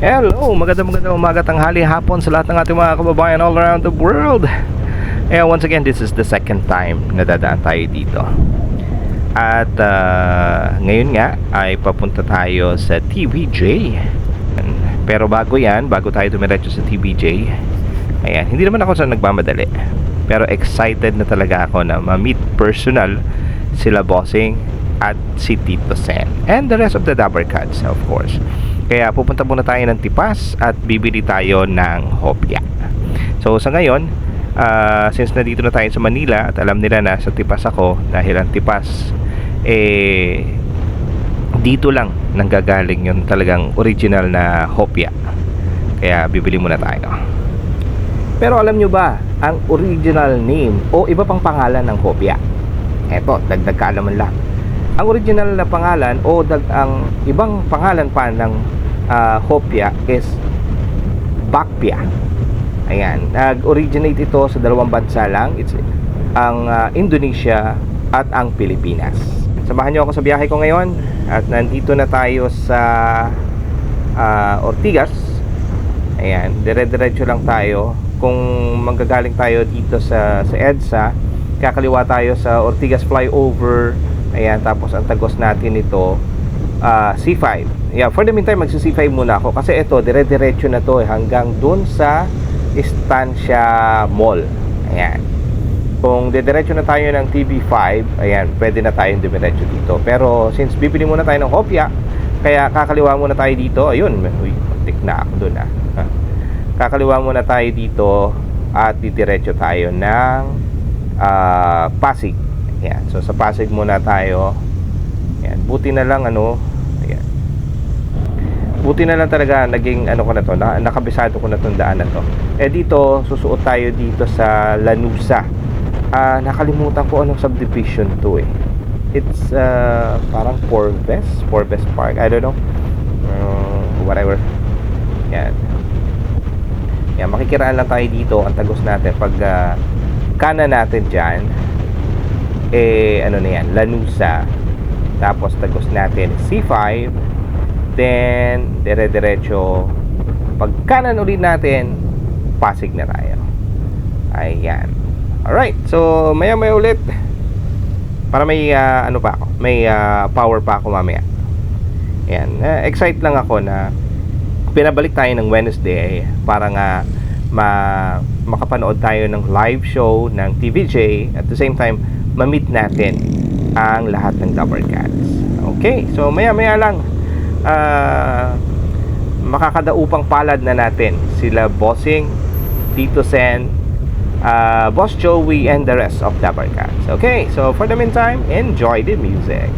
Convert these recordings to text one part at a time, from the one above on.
Hello, magandang magandang umaga tanghali hapon sa lahat ng ating mga kababayan all around the world. Eh, once again, this is the second time na dadaan tayo dito. At ah, ngayon nga ay papunta tayo sa TVJ. Pero bago yan, bago tayo dumiretso sa TVJ, ayan, hindi naman ako sa nagmamadali. Pero excited na talaga ako na ma-meet personal sila Bossing at si Tito Sen. And the rest of the Dabber Cats, of course. Kaya pupunta muna tayo ng Tipas at bibili tayo ng hopya. So sa ngayon, ah, since nandito na tayo sa Manila at alam nila na sa Tipas ako dahil ang Tipas eh dito lang nanggagaling yung talagang original na hopya. Kaya bibili muna tayo. Pero alam nyo ba ang original name o iba pang pangalan ng hopya? Eto, dagdag kaalaman lang. Ang original na pangalan o dag ang ibang pangalan pa ng ah, hopya is bakpia. Ayan, nag-originate ito sa dalawang bansa lang. It's ang ah, Indonesia at ang Pilipinas. Samahan niyo ako sa biyahe ko ngayon at nandito na tayo sa ah, Ortigas. Ayan, dire-diretso lang tayo. Kung manggagaling tayo dito sa sa EDSA, kakaliwa tayo sa Ortigas flyover. Ayan, tapos ang tagos natin ito ah, C5. Yeah, for the meantime magsi C5 muna ako kasi ito dire-diretso na to eh, hanggang dun sa Estancia Mall. Ayan. Kung didiretso na tayo ng TV5, ayan, pwede na tayong dumiretso dito. Pero since bibili muna tayo ng hopya, kaya kakaliwa muna tayo dito. Ayun, uy, tik na ako dun ah. Kakaliwa muna tayo dito at didiretso tayo ng ah, Pasig. Ayan, so sa Pasig muna tayo. Ayan, buti na lang ano. Buti na lang talaga naging ano ko na to, na, nakabisado ko na tong daan na to. Eh dito, susuot tayo dito sa Lanusa. Ah, nakalimutan ko anong subdivision to eh. It's uh, parang Forbes, Forbes Park, I don't know. Uh, whatever. Yan. Yan, makikiraan lang tayo dito ang tagos natin pag ah, kanan natin dyan eh ano na yan, Lanusa tapos tagos natin C5 then dire-diretso. Pag kanan ulit natin Pasig na tayo. Ayan. Alright so maya maya ulit. Para may ah, ano pa ako? May ah, power pa ako mamaya. Ayan uh, excite lang ako na pinabalik tayo ng Wednesday para nga ma makapanood tayo ng live show ng TVJ at the same time ma-meet natin ang lahat ng Dapper Cats. Okay, so maya maya lang ah, makakadaupang palad na natin sila Bossing, Tito Sen, ah, Boss Joey and the rest of Dapper Cats. Okay, so for the meantime, enjoy the music.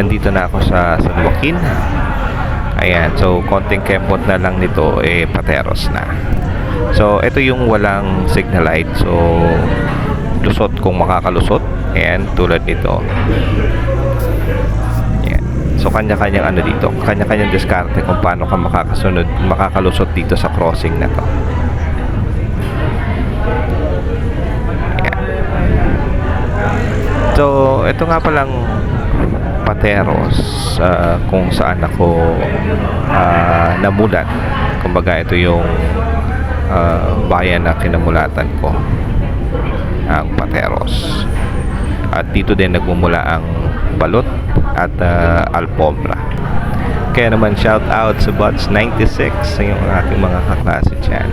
Nandito na ako sa San Joaquin. Ayan, so konting kempot na lang nito, eh, pateros na. So, ito yung walang signal light. So, lusot kung makakalusot. Ayan, tulad nito. Ayan. So, kanya-kanyang ano dito. Kanya-kanyang diskarte kung paano ka makakasunod, makakalusot dito sa crossing na to. So, ito nga palang Pateros ah, kung saan ako ah, namulat. Kumbaga, ito yung ah, bayan na kinamulatan ko ang Pateros. At dito din nagmumula ang balot at ah, alpombra. Kaya naman shout out sa Bots 96 sa yung ating mga kaklase dyan.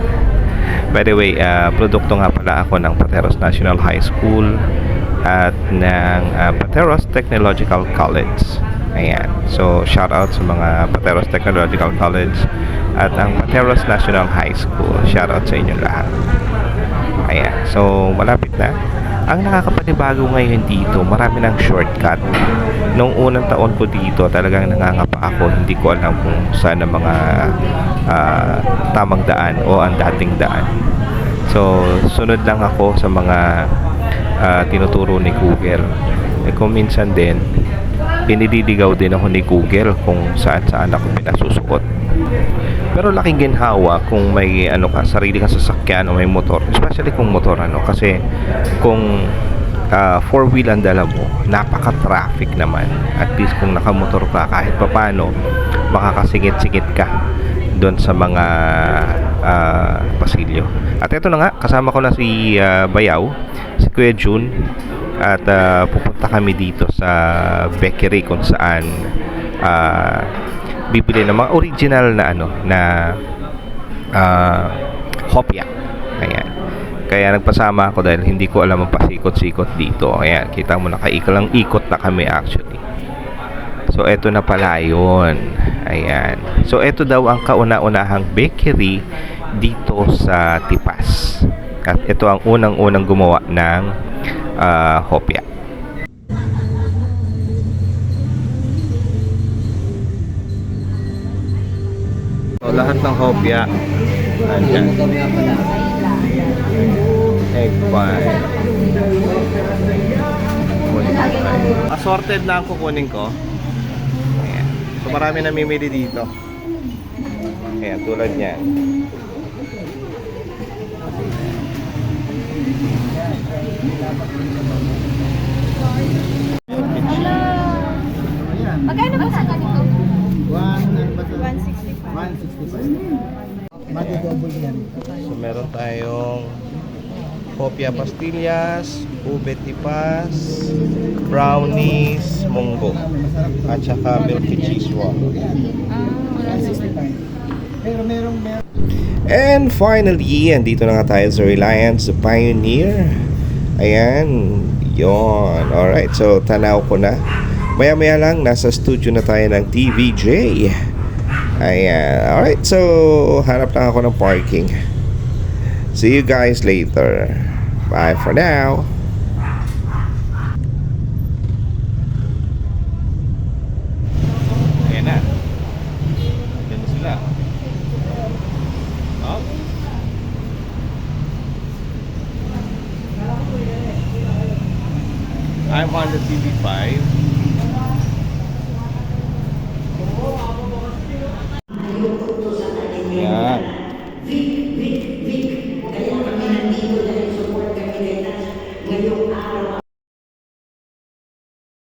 By the way, ah, produkto nga pala ako ng Pateros National High School at ng ah, Pateros Technological College. Ayan. So, shout out sa mga Pateros Technological College at ang Pateros National High School. Shout out sa inyo lahat. Ayan. So, malapit na. Ang nakakapanibago ngayon dito, marami ng shortcut. Nung unang taon ko dito, talagang nangangapa ako. Hindi ko alam kung saan ang mga ah, tamang daan o ang dating daan. So, sunod lang ako sa mga ah, tinuturo ni Google. Eh, kung minsan din, pinidiligaw din ako ni Google kung saan-saan ako pinasusuot. Pero laking ginhawa kung may ano ka, sarili kang sasakyan o may motor. Especially kung motor ano. Kasi kung ah, four wheel ang dala mo, napaka-traffic naman. At least kung nakamotor ka, kahit papano, makakasingit-singit ka doon sa mga ah, pasilyo. At ito na nga, kasama ko na si ah, Bayaw, si Kuya Jun. At ah, pupunta kami dito sa bakery kung saan ah, bibili ng mga original na ano na ah, hopya. Ayan. Kaya nagpasama ako dahil hindi ko alam ang pasikot-sikot dito. Ayan, kita mo nakaikalang ikot na kami actually. So, eto na pala yun. Ayan. So, eto daw ang kauna-unahang bakery dito sa Tipas. At ito ang unang-unang gumawa ng ah, hopya. So, lahat ng hopya andyan. Egg pie. Assorted na ang kukunin ko. So marami namimili dito. Ayan, tulad niyan. Magkano ba sa ganito? One, ano ba ito? 165. 165. Madi-double yan. So meron tayong Hopia pastillas, ube tipas, brownies, munggo, at saka milky cheese. Ah, 165. Pero merong meron. And finally, andito na nga tayo sa Reliance Pioneer. Ayan, yon. Alright, so tanaw ko na. Maya-maya lang, nasa studio na tayo ng TVJ. Ayan, alright, so hanap lang ako ng parking. See you guys later. Bye for now. Oh. I want a TV5.